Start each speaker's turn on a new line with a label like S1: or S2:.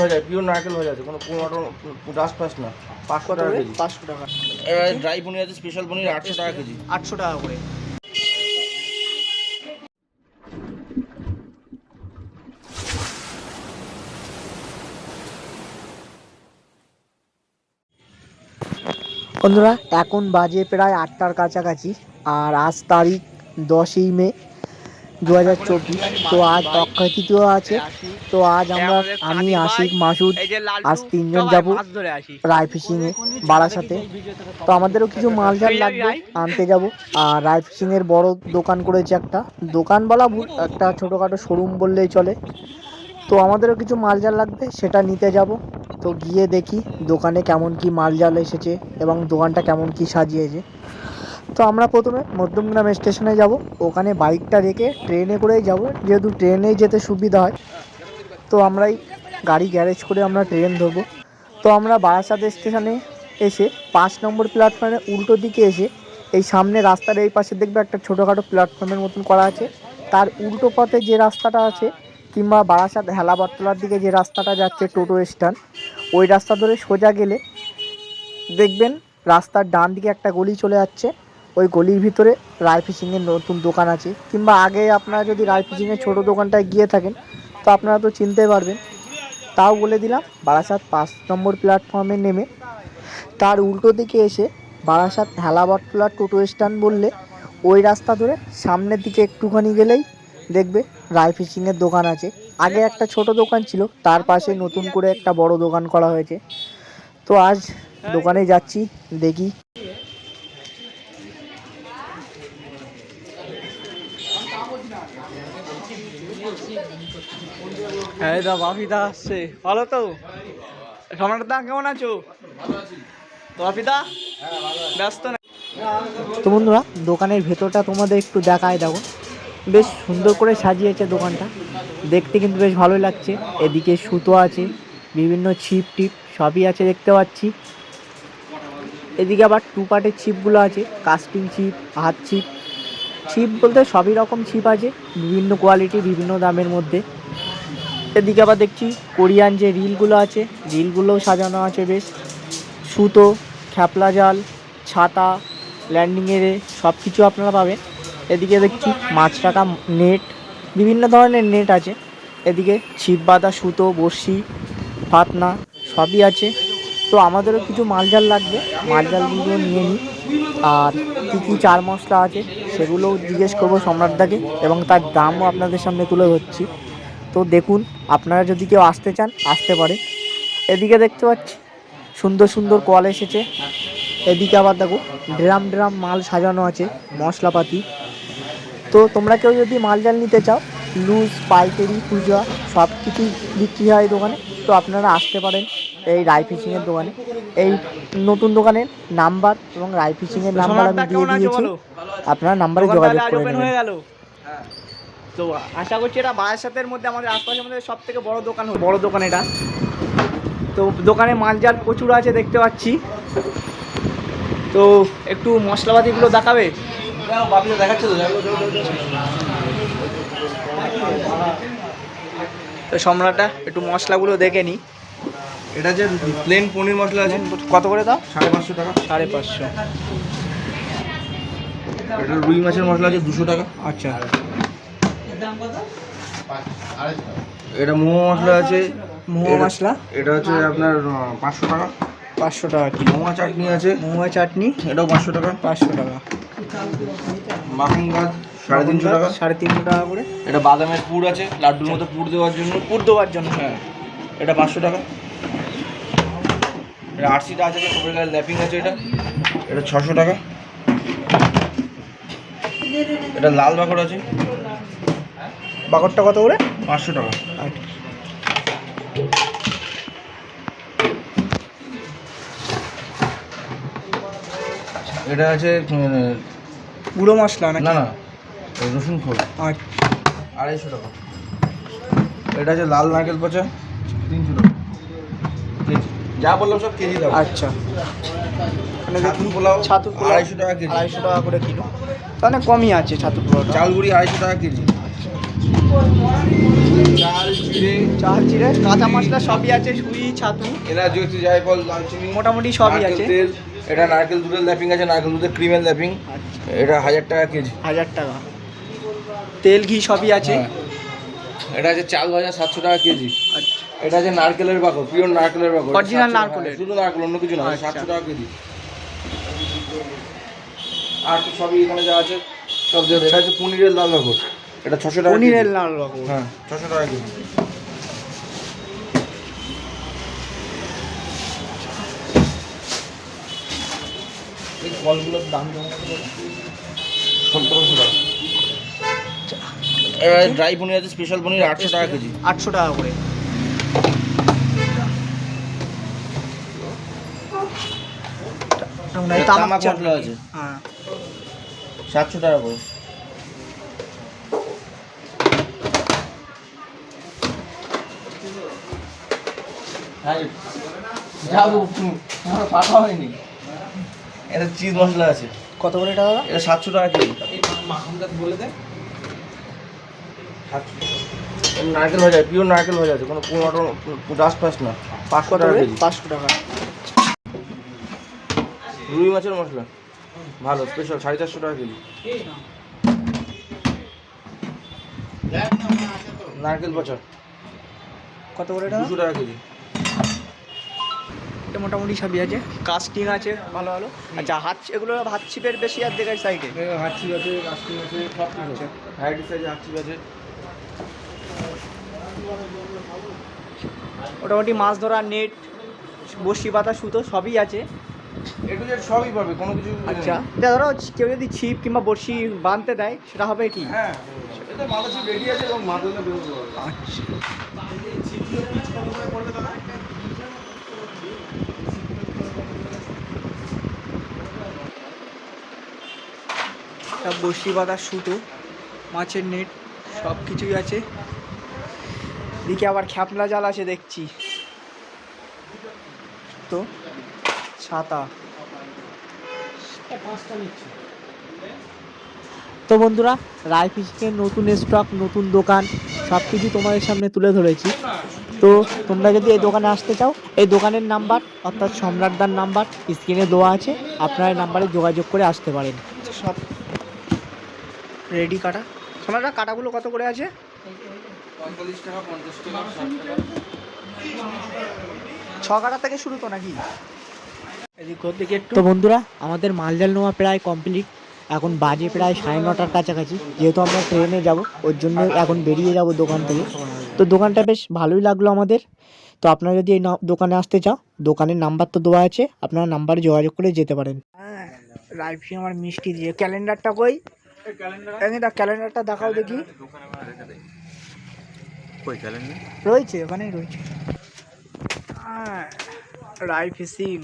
S1: হয়ে যায় পিওর নারকেল হয়ে যাচ্ছে কোনো পুরোনো ডাস্ট ফাস্ট না পাঁচশো টাকা কেজি।
S2: পাঁচশো টাকা।
S1: ড্রাই পনির আছে স্পেশাল পনির আটশো টাকা কেজি।
S2: আটশো টাকা করে। বন্ধুরা এখন বাজে প্রায় আটটার কাছাকাছি আর আজ তারিখ দশই মে দু হাজার চব্বিশ। তো আজ অক্ষয় তৃতীয় আছে। তো আজ আমরা আমি আশিক মাসুদ আজ তিনজন যাব রায় ফিশিং এ বারাসাতে তো আমাদেরও কিছু মালজাল লাগবে আনতে যাব। আর রায় ফিশিং এর বড় দোকান করেছে একটা। দোকান বলা একটা ছোটোখাটো শোরুম বললেই চলে। তো আমাদেরও কিছু মালজাল লাগবে সেটা নিতে যাব। তো গিয়ে দেখি দোকানে কেমন কি মালজাল এসেছে এবং দোকানটা কেমন কি সাজিয়েছে। তো আমরা প্রথমে মধ্যমগ্রাম স্টেশনে যাব। ওখানে বাইকটা রেখে ট্রেনে করেই যাব। যেহেতু ট্রেনে যেতে সুবিধা হয় তো আমরাই গাড়ি গ্যারেজ করে আমরা ট্রেন ধরবো। তো আমরা বারাসাত স্টেশনে এসে পাঁচ নম্বর প্ল্যাটফর্মে উল্টো দিকে এসে এই সামনে রাস্তার এই পাশে দেখবে একটা ছোটোখাটো প্ল্যাটফর্মের মতন করা আছে। তার উল্টো পথে যে রাস্তাটা আছে কিংবা বারাসাত হেলাবরতলার দিকে যে রাস্তাটা যাচ্ছে টোটো স্ট্যান্ড, ওই রাস্তা ধরে সোজা গেলে দেখবেন রাস্তার ডান দিকে একটা গলি চলে যাচ্ছে। ওই গলির ভিতরে রায় ফিশিংয়ের নতুন দোকান আছে। কিংবা আগে আপনারা যদি রায় ফিশিংয়ের ছোটো দোকানটায় গিয়ে থাকেন তো আপনারা তো চিনতে পারবেন। তাও বলে দিলাম, বারাসাত পাঁচ নম্বর প্ল্যাটফর্মে নেমে। তার উল্টো দিকে এসে বারাসাত হেলাবরতলা টোটো স্ট্যান্ড বললে, ওই রাস্তা ধরে সামনের দিকে একটুখানি গেলেই দেখবে রায় ফিশিংয়ের দোকান আছে। আগে একটা ছোট দোকান ছিল, তার পাশে নতুন করে একটা বড় দোকান করা হয়েছে। তো আজ দোকানে যাচ্ছি, দেখি
S3: হ্যাঁ দা বাপিদা আসছে। ভালো তো? সম্রাটদা কেমন আছো? তো বাপিদা ব্যস্ত না?
S2: তো বন্ধুরা, দোকানের ভেতরটা তোমাদের একটু দেখায় দেখো। বেশ সুন্দর করে সাজিয়েছে দোকানটা। দেখতে কিন্তু বেশ ভালোই লাগছে। এদিকে সুতো আছে, বিভিন্ন ছিপ টিপ সবই আছে দেখতে পাচ্ছি। এদিকে আবার টু পার্টের ছিপগুলো আছে, কাস্টিং ছিপ, হাত ছিপ। ছিপ বলতে সবই রকম ছিপ আছে, বিভিন্ন কোয়ালিটি বিভিন্ন দামের মধ্যে। এদিকে আবার দেখছি কোরিয়ান যে রিলগুলো আছে, রিলগুলোও সাজানো আছে বেশ। সুতো খ্যাপলা জাল, ছাতা ল্যান্ডিংয়ের সব কিছু আপনারা পাবেন। এদিকে দেখছি মাছ রাখা নেট বিভিন্ন ধরনের নেট আছে। এদিকে ছিপ বাঁধা সুতো, বড়শি, ফাতনা, সবই আছে। তো আমাদেরও কিছু মালজাল লাগবে, মালজালগুলো নিয়ে নিই। আর কী কী চার মশলা আছে সেগুলোও জিজ্ঞেস করব সম্রাটদাকে এবং তার দামও আপনাদের সামনে তুলে ধরছি। তো দেখুন, আপনারা যদি কেউ আসতে চান, আসতে পারে। এদিকে দেখতে পাচ্ছি, সুন্দর সুন্দর কল এসেছে। এদিকে আবার দেখো, ড্রাম ড্রাম মাল সাজানো আছে, মশলাপাতি। তো তোমরা কেউ যদি মাল জাল নিতে চাও, লুজ, পাইকারি খুচরা সব কিছুই বিক্রি হয় দোকানে, তো আপনারা আসতে পারেন। এই রাই ফিশিংয়ের দোকানে। এই নতুন দোকানের নাম্বার এবং রাই ফিশিংয়ের নাম্বার আমি দিয়ে দিয়েছি।
S3: বলো?
S2: আপনারা নাম্বারে যোগাযোগ করে
S3: হয়ে
S2: নেবেন।
S3: গেল। তো আশা করছি এটা বারাসাতের মধ্যে আমাদের আশপাশের মধ্যে সব থেকে বড় দোকান হবে বড় দোকান এটা। তো দোকানে মালজাল প্রচুর আছে দেখতে পাচ্ছি। তো একটু মশলাপাতিগুলো দেখাবে?
S1: বাপিটা দেখাচ্ছে তো
S3: তো সম্রাটটা একটু মশলাগুলো দেখে নিই
S1: এটা যে প্লেন পনির মশলা আছে
S3: কত করে দাও
S1: সাড়ে পাঁচশো টাকা।
S3: সাড়ে পাঁচশো।
S1: এটা রুই মাছের মশলা আছে দুশো টাকা।
S3: আচ্ছা।
S1: এটা মোমো মশলা আছে
S3: মোমো মশলা?
S1: এটা হচ্ছে আপনার পাঁচশো টাকা।
S3: পাঁচশো টাকা কি
S1: মোমা চাটনি আছে
S3: মোমো চাটনি?
S1: এটাও পাঁচশো টাকা।
S3: পাঁচশো টাকা।
S1: মাখন গাছ সাড়ে তিনশো টাকা।
S3: সাড়ে তিনশো টাকা করে।
S1: এটা বাদামের পুর আছে লাড্ডুর মতো পুর দেওয়ার জন্য।
S3: পুর দেওয়ার জন্য
S1: হ্যাঁ। এটা পাঁচশো টাকা। আরসিটা আছে সবের গায়ে ল্যাপিং আছে এটা। এটা ছশো টাকা। এটা লাল বাকড় আছে।
S3: বাকরটা কত করে?
S1: পাঁচশো টাকা।
S3: আচ্ছা।
S1: এটা আছে
S3: গুঁড়ো মশলা
S1: না না রসুন খোল।
S3: আচ্ছা।
S1: আড়াইশো টাকা। এটা আছে লাল নারকেল পচা তিনশো টাকা। যা বললাম সব কেজি দাও।
S3: আচ্ছা। মানে
S1: ছাতুর পোলাও
S3: ছাতুর পোলাও
S1: আড়াইশো টাকা কেজি।
S3: আড়াইশো টাকা করে কিলো। তাহলে কমই আছে ছাতুর পোলাওটা।
S1: চাল গুঁড়ি আড়াইশো টাকা কেজি। চাল চিড়ে
S3: চাল চিড়ে কাঁচা মশলা সবই আছে সুই ছাতু।
S1: এরা জ্যোতি জায়ফল দারচিনি।
S3: মোটামুটি সবই আছে।
S1: তেল এটা নারকেল দুধের ল্যাপিং আছে নারকেল দুধের ক্রিমের ল্যাপিং।
S3: আচ্ছা।
S1: এটা হাজার টাকা কেজি।
S3: হাজার টাকা। তেল ঘি সবই আছে।
S1: হ্যাঁ। এটা আছে চাল ভাজা সাতশো টাকা কেজি।
S3: আচ্ছা।
S1: এটা আছে নারকেলের বাকর পিওর নারকেলের বাকর
S3: Original
S1: 700 টাকা।
S3: নারকেলের।
S1: শুধু নারকেল অন্য কিছু না
S3: আচ্ছা।
S1: সাতশো টাকা কেজি। আর তো সবই এখানে যা আছে সব দেবে। এটা হচ্ছে পনিরের লাল বাকর এটা ছশো টাকা
S3: পনিরের লাল রকম
S1: হ্যাঁ ছশো টাকা কেজি। এই ফলগুলোর দাম সতেরোশো টাকা। ড্রাই পনির আছে স্পেশাল পনির আটশো টাকা কেজি।
S3: আটশো টাকা করে।
S1: তামাক মশলা আছে।
S3: হ্যাঁ।
S1: সাতশো টাকা করে। হ্যাঁ এটা চিজ মশলা আছে।
S3: কত করে এটা দাদা?
S1: এটা সাতশো টাকা কেজি। নারকেল ভাজা পিওর নারকেল ভাজা আছে কোনো পুরো ডাস্ট ফাস্ট না। পাঁচশো টাকা কেজি।
S3: পাঁচশো টাকা।
S1: রুই মাছের মশলা। ভালো স্পেশাল সাড়ে চারশো টাকা কেজি। নারকেল পচা।
S3: কত করে এটা?
S1: দুশো টাকা কেজি।
S3: এটা মোটামুটি সবই আছে। কাস্টিং আছে ভালো ভালো। আচ্ছা হাত এগুলো হাত ছিপের বেশি আর দেখায় সাইডে
S1: হাঁচি আছে কাস্টিং আছে সব কিছু আছে। ভ্যারাইটিস আছে হাঁচি আছে।
S3: মোটামুটি মাছ ধরার নেট বসি পাতা সুতো সবই আছে।
S1: একটু যে সবই পাবে কোনো কিছু
S3: আচ্ছা। যা ধরো কেউ যদি ছিপ কিংবা বড়শি বাঁধতে দেয় সেটা হবে কি?
S1: হ্যাঁ সেটা তো ছিপ রেডি আছে এবং মাদুলে বেরোতে পারবে।
S3: আচ্ছা বসি বাঁধা সুতো মাছের নেট সব কিছুই আছে। দিকে আবার খ্যাপলা জাল আছে, দেখছি। তো, ছাতা। তো বন্ধুরা রায় ফিশিংয়ের নতুন স্টক নতুন দোকান সব কিছু তোমাদের সামনে তুলে ধরেছি। তো তোমরা যদি এই দোকানে আসতে চাও, এই দোকানের নাম্বার অর্থাৎ সম্রাটদার নাম্বার স্ক্রিনে দেওয়া আছে। আপনারা এই নাম্বারে যোগাযোগ করে আসতে পারেন। সব রেডি কাটা। সম্রাটদা, কাটাগুলো কত করে আছে?
S1: পঁয়তাল্লিশ টাকা পঞ্চাশ টাকা ষাট টাকা।
S3: ছ কাটা থেকে শুরু তো নাকি? এদিক দিকে তো বন্ধুরা আমাদের মালজাল নেওয়া প্রায় কমপ্লিট এখন বাজে প্রায় সাড়ে নটার কাছাকাছি। যেহেতু আমরা ট্রেনে যাব ওর জন্য এখন বেরিয়ে যাব দোকান থেকে। তো দোকানটা বেশ ভালোই লাগল আমাদের। তো আপনারা যদি এই ন- দোকানে আসতে চাও দোকানের নাম্বার তো দেওয়া আছে। আপনারা নাম্বারে যোগাযোগ করে যেতে পারেন। রাইফি আমার মিষ্টি দিয়ে। ক্যালেন্ডারটা কই? ক্যালেন্ডার ক্যালেন্ডারটা দেখাও দেখি। রয়েছে ওখানেই রয়েছে। রাই ফিশিং